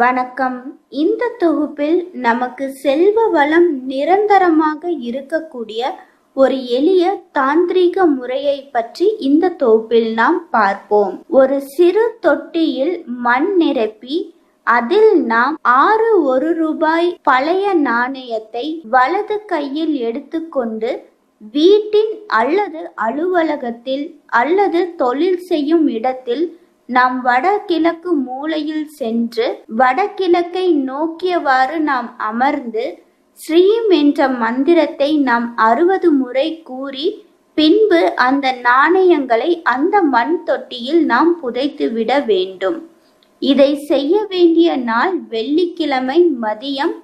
வணக்கம். இந்த தொகுப்பில் நமக்கு செல்வ வளம் நிரந்தரமாக இருக்கக்கூடிய ஒரு எளிய தாந்திரீக முறையை பற்றி இந்த தொகுப்பில் நாம் பார்ப்போம். ஒரு சிறு தொட்டியில் மண் நிரப்பி அதில் நாம் ஆறு ஒரு ரூபாய் பழைய நாணயத்தை வலது கையில் எடுத்துக்கொண்டு வீட்டின் அல்லது அலுவலகத்தில் அல்லது தொழில் செய்யும் இடத்தில் நாம் வடகிழக்கு மூலையில் சென்று வடகிழக்கை நோக்கியவாறு நாம் அமர்ந்து ஸ்ரீம் என்ற மந்திரத்தை நாம் அறுபது முறை கூறி பின்பு அந்த நாணயங்களை அந்த மண் தொட்டியில் நாம் புதைத்து விட வேண்டும். இதை செய்ய வேண்டிய நாள் வெள்ளிக்கிழமை மதியம்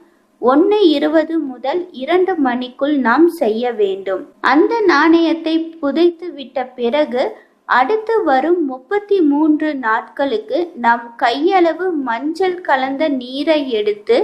ஒன்று இருபது முதல் இரண்டு மணிக்குள் நாம் செய்ய வேண்டும். அந்த நாணயத்தை புதைத்து விட்ட பிறகு அடுத்து வரும் முப்பத்தி மூன்று நாட்களுக்கு நாம் கையளவு மஞ்சள் கலந்த நீரை எடுத்து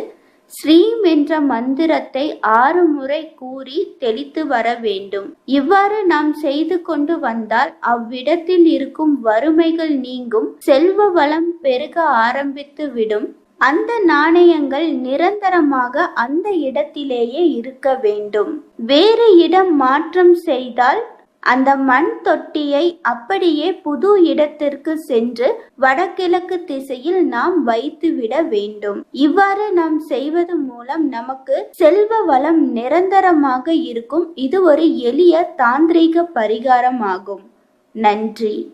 ஸ்ரீம் என்ற மந்திரத்தை ஆறு முறை கூறி தெளித்து வர வேண்டும். இவ்வாறு நாம் செய்து கொண்டு வந்தால் அவ்விடத்தில் இருக்கும் வறுமைகள் நீங்கும் செல்வ வளம் பெருக ஆரம்பித்து விடும். அந்த நாணயங்கள் நிரந்தரமாக அந்த இடத்திலேயே இருக்க வேண்டும். வேறு இடம் மாற்றம் செய்தால் அந்த மண் தொட்டியை அப்படியே புது இடத்திற்கு சென்று வடகிழக்கு திசையில் நாம் வைத்துவிட வேண்டும். இவ்வாறு நாம் செய்வது மூலம் நமக்கு செல்வ வளம் நிரந்தரமாக இருக்கும். இது ஒரு எளிய தாந்திரீக பரிகாரம் ஆகும் நன்றி.